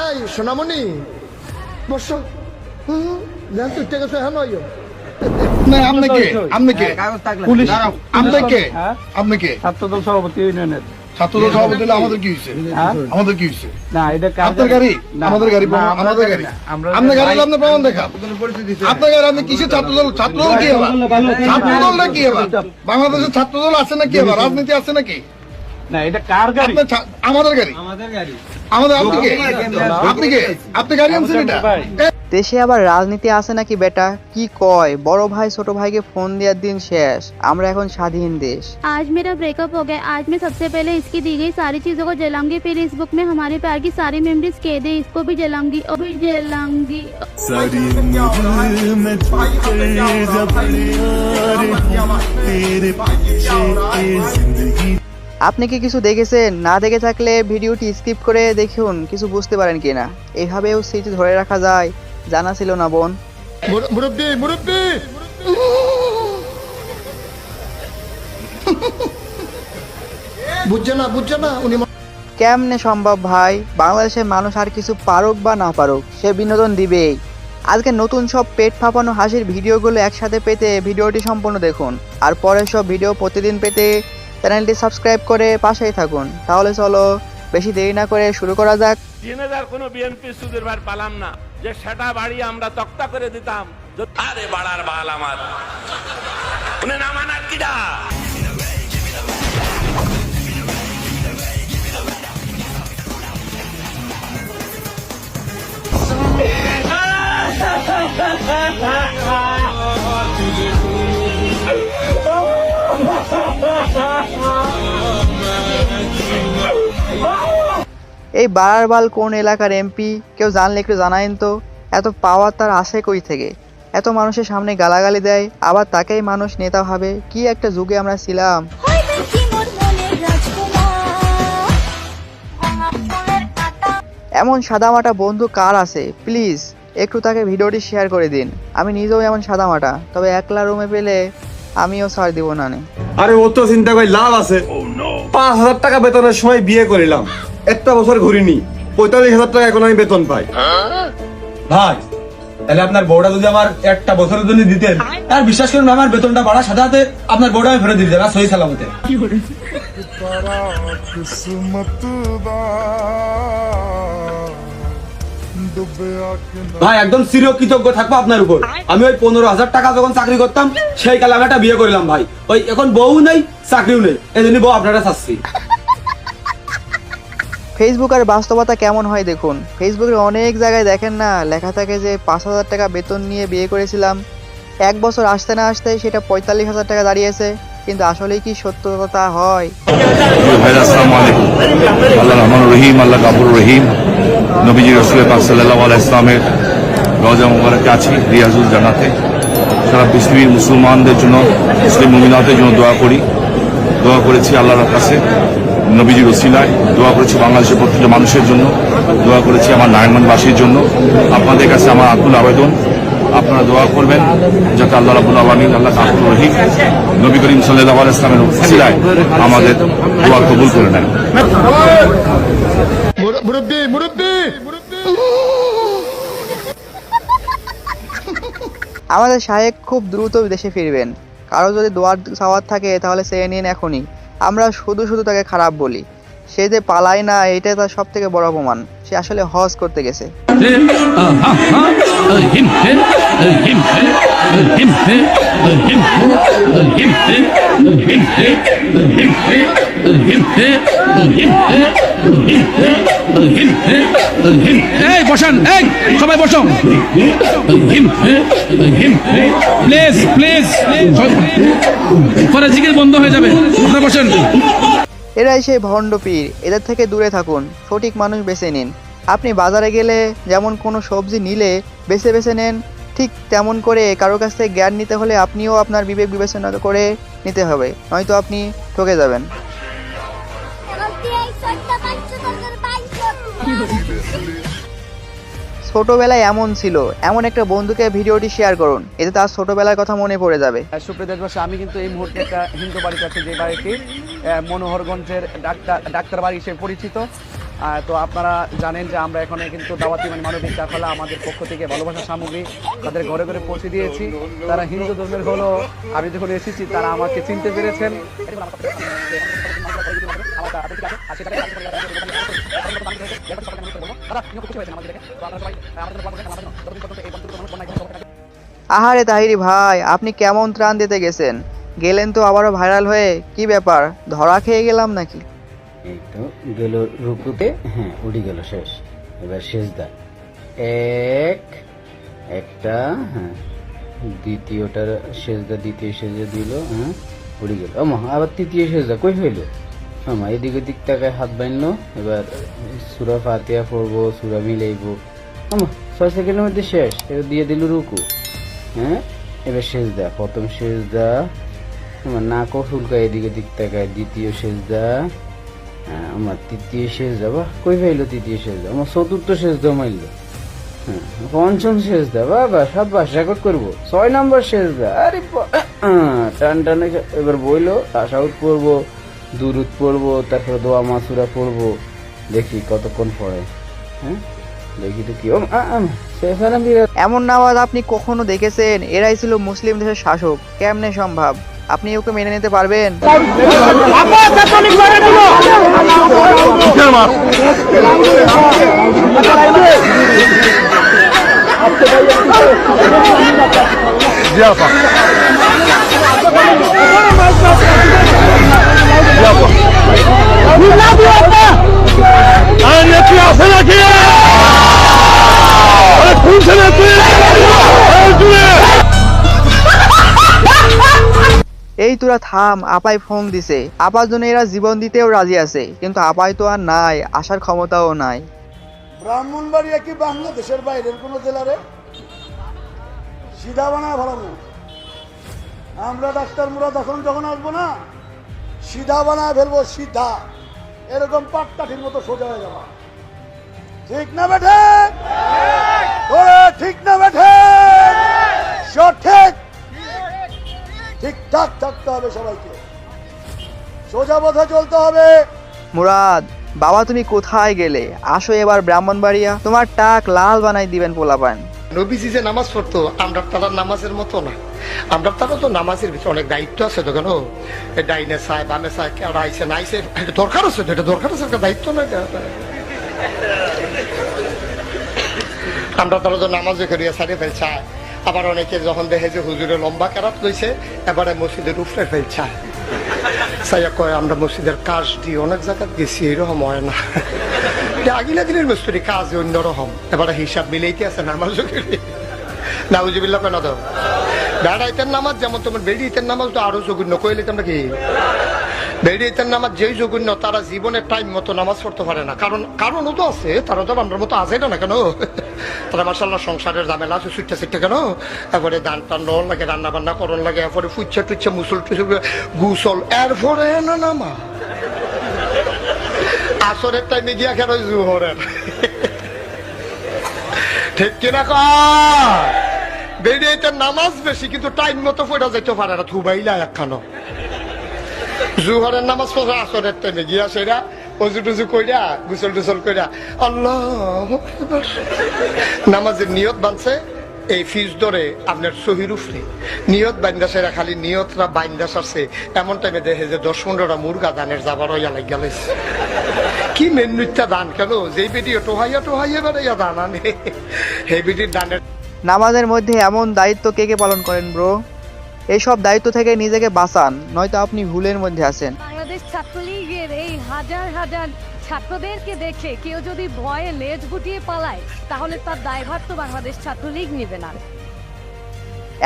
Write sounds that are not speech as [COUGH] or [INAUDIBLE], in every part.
এই সোনামণি। বসো। জান তুই টেকে হ্যাঁ নয় না আপনি কে? আপনি কে? পুলিশ? আপনি কে? হ্যাঁ? আপনি কে? ছাত্রদল সভাপতি ইউনিয়নের। ছাত্রদল সভাপতি হলে আমাদের কি হয়েছে? আমাদের কি হয়েছে না এটা আপনার গাড়ি? আমাদের গাড়ি না, প্রমাণ- আমরা আমাদের গাড়ি আপনার গাড়ি হলে প্রমাণ দেখা। আপনার গাড়ি আপনি কিসের ছাত্রদল? ছাত্রদল কি এবার? ছাত্রদল না কি এবার? বাংলাদেশের ছাত্রদল আছে নাকি এবার? রাজনীতি আছে নাকি? না এটা কার গাড়ি? আমাদের গাড়ি। আমাদের গাড়ি। আমাদের আপনি কে? আপনি কে? আপনি গাড়ি আনছেন এটা? দেশে আবার রাজনীতি আছে নাকি বেটা কি কয় বড় ভাই ছোট ভাইকে ফোন দেওয়ার দিন শেষ আমরা এখন স্বাধীন দেশ आज मेरा ब्रेकअप हो गया आज मैं सबसे पहले इसकी दी गई सारी चीज़ों को जलाऊंगी फिर इस बुक में हमारे प्यार की सारी मेमोरीज कैद है इसको भी जलाऊंगी और भी जलाऊंगी सारी उम्र मैं कर जब यार तेरे पीछे ये जिंदगी আপনি কি কিছু দেখেছেন না দেখে থাকলে ভিডিওটি স্কিপ করে দেখুন কিছু বুঝতে পারেন কিনা এইভাবেও স্মৃতি ধরে রাখা যায় জানা ছিল না বোন। মুর- মুরব্বি মুরব্বি! বুঝছে না বুঝছে না উনি কেমনে সম্ভব ভাই? বাংলাদেশের মানুষ আর কিছু পারুক বা না পারুক সে বিনোদন দিবেই। আজকে নতুন সব পেট ফাঁপানো হাসির ভিডিওগুলো একসাথে পেতে ভিডিওটি সম্পূর্ণ দেখুন। আর পরের সব ভিডিও প্রতিদিন পেতে চ্যানেলটি সাবস্ক্রাইব করে পাশেই থাকুন। তাহলে চলো বেশি দেরি না করে শুরু করা যাক। জেনেদার কোনো বিএনপি সুদের ভার পালাম না। যে সেটা বাড়ি আমরা তক্তা করে দিতাম। আরে বাড়ার বাল আমার। উনি নামানার কিডা? [LAUGHS] এই বারারবাল কোন এলাকার এমপি কেউ জানলে একটু জানাইন তো। এত পাওয়ার তার আসে কই থেকে? এত মানুষের সামনে গালাগালি দেয় আবার তাকেই মানুষ নেতা ভাবে। কি একটা যুগে আমরা ছিলাম। এমন সাদামাটা বন্ধু কার আছে? প্লিজ একটু তাকে ভিডিওটি শেয়ার করে দিন। আমি নিজেও এমন সাদামাটা তবে একলা রুমে পেলে আমিও ছাড় দিব না নে। আরে ও তো চিন্তা করে লাভ আছে। পাঁচ হাজার টাকা বেতনের সময় বিয়ে করিলাম। একটা বছর ঘুরিনি। পঁয়তাল্লিশ হাজার টাকা এখন আমি বেতন পাই। ভাই, তাহলে আপনার বউটা যদি আমার একটা বছরের জন্য দিতেন, তার বিশ্বাস করুন, আমার বেতনটা বাড়া সাথে আপনার বউটা আমি ফেরত দিয়ে দিতাম সহি সালামতে। ভাই, একদম চিরকৃতজ্ঞ থাকব আপনার উপর। আমি ওই পনেরো হাজার টাকা যখন চাকরি করতাম, সেই কালে আমি একটা বিয়ে করলাম, ভাই। ওই এখন বউ নেই, চাকরিও নেই। এই জন্য বউ আপনারা চাচ্ছি ফেসবুক আর বাস্তবতা কেমন হয় দেখুন। ফেসবুকের অনেক জায়গায় দেখেন না, লেখা থাকে যে পাঁচ হাজার টাকা বেতন নিয়ে বিয়ে করেছিলাম। এক বছর আসতে না আসতে সেটা পঁয়তাল্লিশ হাজার টাকা দাঁড়িয়েছে, কিন্তু আসলেই কি সত্যতা হয়? আল্লাহ রহিম আল্লাহ রহিম। রসুল রিয়াজুল সারা পৃথিবীর মুসলমানদের জন্য, মুসলিম মুমিনাতের জন্য দোয়া করি। দোয়া করেছি আল্লাহর কাছে। নবীজি রসিলায় দোয়া করেছি বাংলাদেশের প্রত্যেকটা মানুষের জন্য। দোয়া করেছি আমার নারায়ণবাসীর জন্য। আপনাদের কাছে আমার আকুল আবেদন। আপনারা দোয়া করবেন যাতে আল্লাহ রাবুল আলমিন আল্লাহ কাপুর রহিম নবী করিম সাল্লাহ আল ইসলামের সিলায় আমাদের দোয়া কবুল করে নেন। মুর- মুরব্বি মুরব্বি। আমাদের শাহেক খুব দ্রুত দেশে ফিরবেন। কারও যদি দোয়ার সাওয়ার থাকে তাহলে সে নিন এখনই। আমরা শুধু শুধু তাকে খারাপ বলি সে যে পালায় না এটাই তার সব থেকে বড় অপমান সে আসলে হজ করতে গেছে এই, বসান, এই, সবাই বসো। প্লিজ প্লিজ পরে জিকির বন্ধ হয়ে যাবে। আপনারা বসেন। এরাই সেই ভণ্ড পীর, এদের থেকে দূরে থাকুন, সঠিক মানুষ বেছে নিন। আপনি বাজারে গেলে যেমন কোনো সবজি নিলে, বেছে বেছে নেন, ঠিক তেমন করে কারও কাছ থেকে জ্ঞান নিতে হলে আপনিও আপনার বিবেক বিবেচনা করে নিতে হবে, নয়তো আপনি ঠকে যাবেন। ছোটবেলায় এমন ছিল, এমন একটা বন্ধুকে ভিডিওটি শেয়ার করুন, এতে তার ছোটবেলার কথা মনে পড়ে যাবে। সুপ্রিয় দেশবাসী, আমি কিন্তু এই মুহূর্তে একটা হিন্দু বাড়িতে আছি, যে বাড়িটি মনোহরগঞ্জের ডাক্তার ডাক্তার বাড়ি হিসেবে পরিচিত। তো আপনারা জানেন যে আমরা এখানে কিন্তু দাওয়াতি মানে মানবিক কাফালা আমাদের পক্ষ থেকে ভালোবাসা সামগ্রী তাদের ঘরে ঘরে পৌঁছে দিয়েছি। তারা হিন্দু ধর্মের হলো আমি যখন এসেছি, তারা আমাকে চিনতে পেরেছেন। আহারে তাহিরি ভাই, আপনি কেমন ত্রাণ দিতে গেছেন? গেলেন তো আবারও ভাইরাল হয়ে, কি ব্যাপার? ধরা খেয়ে গেলাম নাকি? এই তো গেল রুকুতে হ্যাঁ উড়ি গেল, শেষ। এবার শেষদা। এক, একটা হ্যাঁ দ্বিতীয়টার শেষদা, দ্বিতীয় সেজদা দিল হ্যাঁ উড়ি গেল। আবার তৃতীয় সেজদা কই হইল? আমা এদিক ওদিক টাকায় হাত বাঁধলো এবার সুরা ফাতিয়া পড়ব সুরা মিলাইবো। আমা ছয় সেকেন্ডের মধ্যে শেষ। এবার দিয়ে দিল রুকু। হ্যাঁ? এবার শেষদা প্রথম শেষদা আমার নাকও ফুলকায় এদিকে ওদিক তাকায়। দ্বিতীয় সেজদা। হ্যাঁ, আমার তৃতীয় শেষ যাবা কই পাইলো তৃতীয় শেষ আমার চতুর্থ শেষ দা মাইল। হ্যাঁ পঞ্চম শেষ দা বাবা বাস রেকর্ড করব। ছয় নম্বর শেষ দা আরে ব- টান টানে এবার বইলো আশা আউট পড়ব দুরুদ পড়ব তারপরে দোয়া মাসুরা পড়ব দেখি কতক্ষণ পড়ে। হ্যাঁ? দেখি তো কি এমন নামাজ আপনি কখনো দেখেছেন? এরাই ছিল মুসলিম দেশের শাসক। কেমনে সম্ভব? আপনি ওকে মেনে নিতে পারবেন? এই তোরা থাম আপাই ফোন দিছে। আপার জন্য এরা জীবন দিতেও রাজি আছে কিন্তু আপাই তো আর নাই আসার ক্ষমতাও নাই। ব্রাহ্মণবাড়িয়া কি বাংলাদেশের বাইরের কোন জেলারে সিধা বানায় ভালো আমরা ডাক্তার মুরাদ তখন যখন আসব না সিধা বানায় ফেলব সিধা। এরকম পাটকাঠির মতো সোজা হয়ে যাবা। ঠিক না বেঠে? ঠিক না বেঠে? সঠিক। ঠিকঠাক থাকতে হবে সবাইকে। সোজা পথে চলতে হবে। মুরাদ বাবা তুমি কোথায় গেলে? আসো এবার ব্রাহ্মণবাড়িয়া। তোমার টাক লাল বানাই দিবেন পোলাপান। নবীজি যে নামাজ পড়তো আমরা তারা নামাজের মতো না। আমরা তারা তো নামাজের ভিতরে অনেক দায়িত্ব আছে তো কেন? ডাইনে চায় বামে চায় কেডা আইসে না আইসে এটা দরকার আছে তো এটা দরকার আছে একটা দায়িত্ব না এটা। আমরা তারা তো নামাজে করিয়া সারে ফেলছায় আবার অনেকে যখন দেখে যে হুজুরে লম্বা কেরাত লইছে, এবারে মসজিদের উপরে ফেলছায় সাইয়া কয়, আমরা মসজিদের কাজ দিয়ে অনেক জায়গায় গেছি এরকম হয় না। আগিলা দিনের মিস্ত্রি, কাজ অন্যরকম এবারে হিসাব মিলাইতে আছে, নামাজ নাউজুবিল্লাহ কেন তো? বেড়াইতের নামাজ, যেমন তোমার বেড়িয়েতের নামাজ তো আরও জঘন্য, কইলে তোমরা কি? বেড়িয়েতের নামাজ যেই জঘন্য তারা জীবনের টাইম মতো নামাজ পড়তে পারে না। কারণ, কারণও তো আছে, তারা তো আমার মতো আছে না কেন? তারা মাসাল্লাহ সংসারের ঝামেলা আছে, ছুটতে কেন? তারপরে দান টান নেওয়ার লাগে, রান্না বান্না করার লাগে, এরপরে ফুচ্ছে টুচ্ছে মুসল টুসল গুসল, এরপরে না নামা। আসরের টাইমে গিয়া কেন জুহরের? ঠিক কিনা কর বেরিয়েতে নামাজ বেশি, কিন্তু টাইম মতো পড়া যেতে পারে না থুবাইলা একখানো। জুহরের নামাজ পড়া, আসরের টাইমে গিয়া সেরা অজু টুজু কইরা, গুসল টুসল কইরা, আল্লাহ নামাজের নিয়ত বানছে এই ফিজ ধরে আপনার সহির উফরে। নিয়ত বাইন্দা সেরা, খালি নিয়তরা বাইন্দা সারছে। এমন টাইমে দেখে যে দশ পনেরোটা মুরগা দানের যাবার হইয়া লাগিয়া লাইছে। কি মেনুটা দান কেন? যেই বেটিও টোহাইয়া টোহাইয়া বেড়াইয়া দান আনে। হে বেটির দানের নামাজের মধ্যে এমন দায়িত্ব কে কে পালন করেন ব্রো এইসব দায়িত্ব থেকে নিজেকে বাঁচান নয়তো আপনি ভুলের মধ্যে আছেন। বাংলাদেশ ছাত্রলীগের এই হাজার হাজার ছাত্রদেরকে দেখে কেউ যদি ভয়ে লেজ গুটিয়ে পালায় তাহলে তার দায়ভার তো বাংলাদেশ ছাত্রলীগ নেবে না।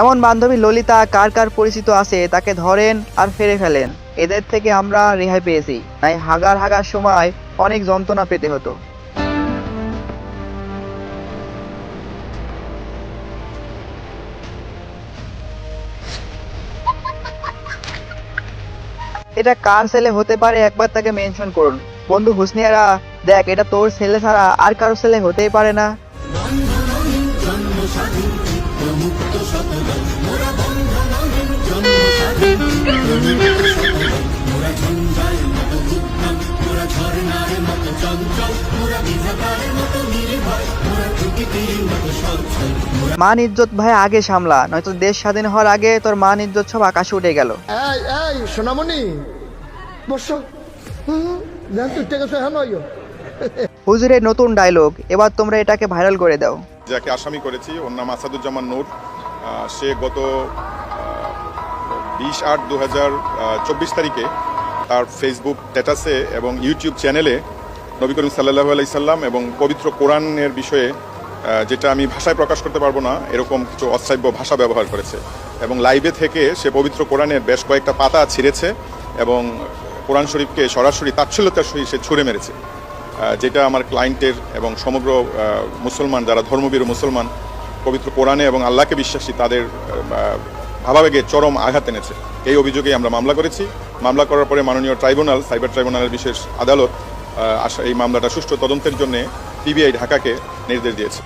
এমন বান্ধবী ললিতা কার কার পরিচিত আছে তাকে ধরেন আর ফেরে ফেলেন। এদের থেকে আমরা রেহাই পেয়েছি। তাই হাগার হাগার সময় অনেক যন্ত্রণা পেতে হতো। এটা কার ছেলে হতে পারে একবার তাকে মেনশন করুন। বন্ধু হুসনিয়ারা, দেখ, এটা তোর ছেলে ছাড়া আর কারও ছেলে হতেই পারে না। মান ইজ্জত ভাই আগে সামলা নয়তো দেশ স্বাধীন হওয়ার আগে তোর মান ইজ্জত সব আকাশে উঠে গেল। এই এই সোনামণি বসো। জান তুই টেকে হ্যাঁ নয়। হুজুরের নতুন ডায়লগ এবার তোমরা এটাকে ভাইরাল করে দাও। যাকে আসামি করেছি ওর নাম আসাদুজ্জামান নূর। সে গত বিশ আট দু হাজার চব্বিশ তারিখে তার ফেসবুক স্ট্যাটাসে এবং ইউটিউব চ্যানেলে নবী করিম সাল্লাহ আলাইসাল্লাম এবং পবিত্র কোরআনের বিষয়ে যেটা আমি ভাষায় প্রকাশ করতে পারব না, এরকম কিছু অশ্রাব্য ভাষা ব্যবহার করেছে। এবং লাইভে থেকে সে পবিত্র কোরআনের বেশ কয়েকটা পাতা ছিঁড়েছে এবং কোরআন শরীফকে সরাসরি তাচ্ছল্যতার সহিত সে ছুঁড়ে মেরেছে। যেটা আমার ক্লায়েন্টের এবং সমগ্র মুসলমান, যারা ধর্মবীর মুসলমান, পবিত্র কোরআনে এবং আল্লাহকে বিশ্বাসী, তাদের ভাবাবেগে চরম আঘাত এনেছে। এই অভিযোগে আমরা মামলা করেছি। মামলা করার পরে মাননীয় ট্রাইব্যুনাল, সাইবার ট্রাইব্যুনালের বিশেষ আদালত এই মামলাটা সুষ্ঠু তদন্তের জন্য পিবিআই ঢাকাকে নির্দেশ দিয়েছে।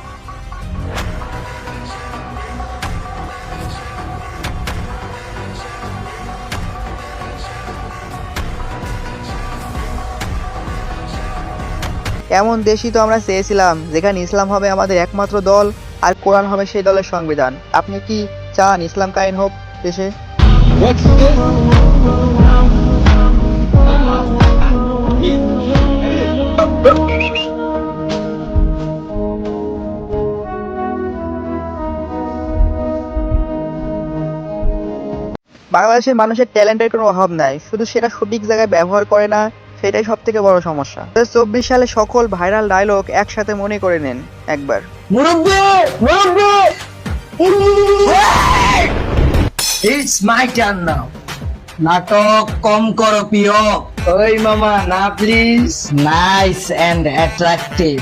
এমন দেশই তো আমরা চেয়েছিলাম যেখানে ইসলাম হবে আমাদের একমাত্র দল আর কোরআন হবে সেই দলের সংবিধান। আপনি কি চান ইসলাম কায়েম হোক দেশে? বাংলাদেশের মানুষের ট্যালেন্টের কোনো অভাব নাই। শুধু সেটা সঠিক জায়গায় ব্যবহার করে না সেটাই সব থেকে বড় সমস্যা। চব্বিশ সালে সকল ভাইরাল ডায়লগ একসাথে মনে করে নেন একবার। ইটস মাই টার্ন নাও নাটক কম করো প্রিয়। ওই মামা না প্লিজ নাইস এন্ড অ্যাট্রাকটিভ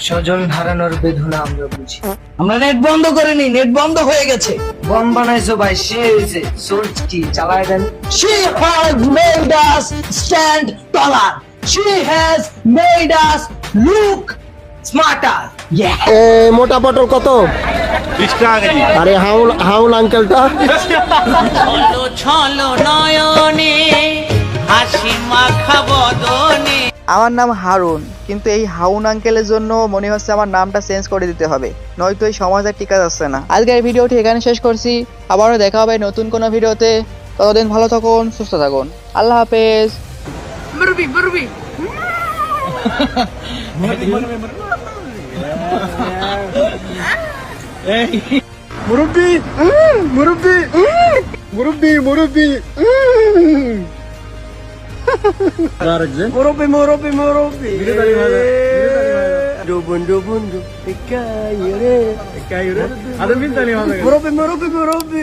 স্বজন হারানোর বেদনা আমরা বুঝি। আমরা নেট বন্ধ করিনি নেট বন্ধ হয়ে গেছে। বম বানাইছো ভাই সে হয়েছে সোর্স কি চালায় দেন। She has made us stand taller she has made us look smarter ইয়া মোটা পটল কত? আরে হাউল হাউল আঙ্কেলটা [LAUGHS] আমার নাম হারুন কিন্তু এই হাউন আঙ্কেলের জন্য মনে হচ্ছে আমার নামটা চেঞ্জ করে দিতে হবে নয়তো এই সমাজে টিকা যাচ্ছে না। আজকের ভিডিওটি এখানে শেষ করছি আবারও দেখা হবে নতুন কোনো ভিডিওতে ততদিন ভালো থাকুন সুস্থ থাকুন। আল্লাহ হাফেজ। মুরব্বি মুরব্বি মুরব্বি মুরব্বি মুরব্বি মুরব্বি মুরব্বি বন্ধু বন্ধু একাই রে একাই রে মুরব্বি মুরব্বি মুরব্বি